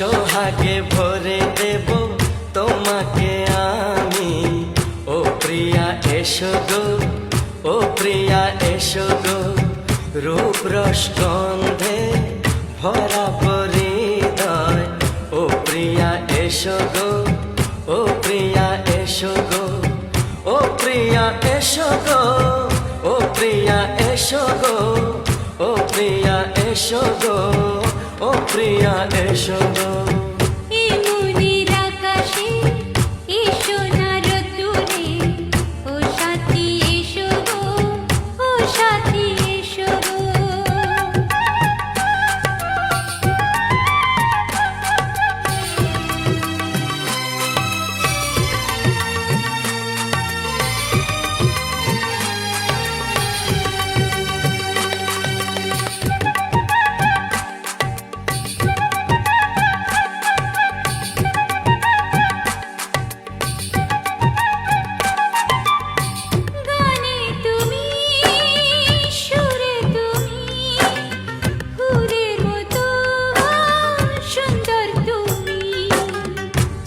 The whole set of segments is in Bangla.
সোহাগে ভরে দেব তোমাকে আমি। ও প্রিয়া, এসো গো। ও প্রিয়া, এসো গো। রূপ রসগন্ধে ভরা পরিদয়। ও প্রিয়া, এসো গো। ও প্রিয়া, এসো গো। ও প্রিয়া, এসো গো। ও প্রিয়া, এসো গো। ও প্রিয়া, এসো গো। ও প্রিয়া এসো ও সাথী এসো ও সাথী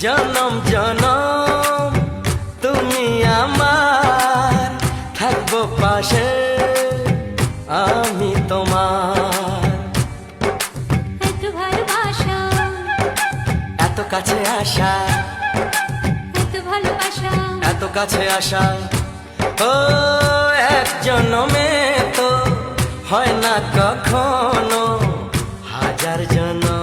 জনম জনম তুমি আমার। থাকব পাশে আমি তোমার। এত ভালোবাসা। এত কাছে আসা। এত ভালোবাসা। এত কাছে আসা। ও এক জনমে তো হয় না কখনো হাজার জনমের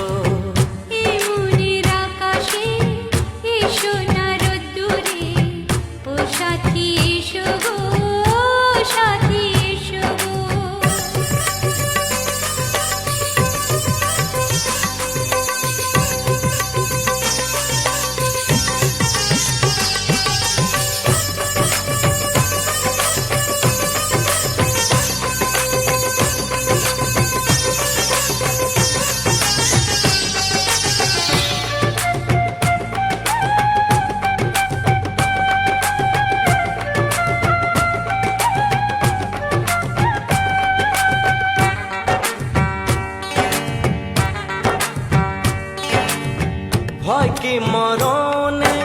ভয় কি মরণে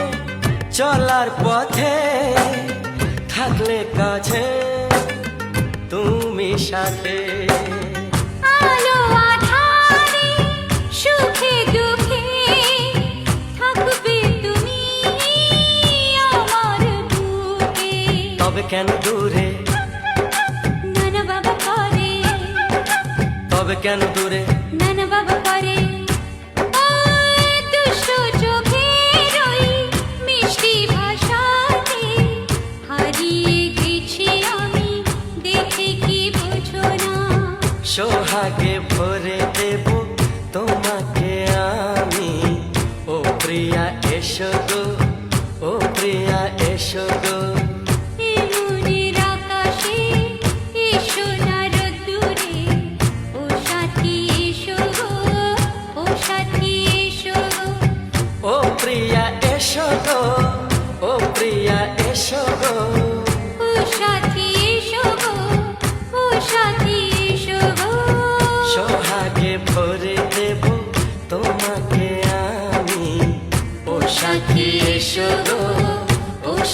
চলার পথে থাকলে কাছে তুমি সাথে। তবে কেন দূরে? নানা বাবা করে। তবে কেন দূরে? নানা বাবা করে। সোহাগে ভরে দেব তোমাকে আমি ও প্রিয়া এসো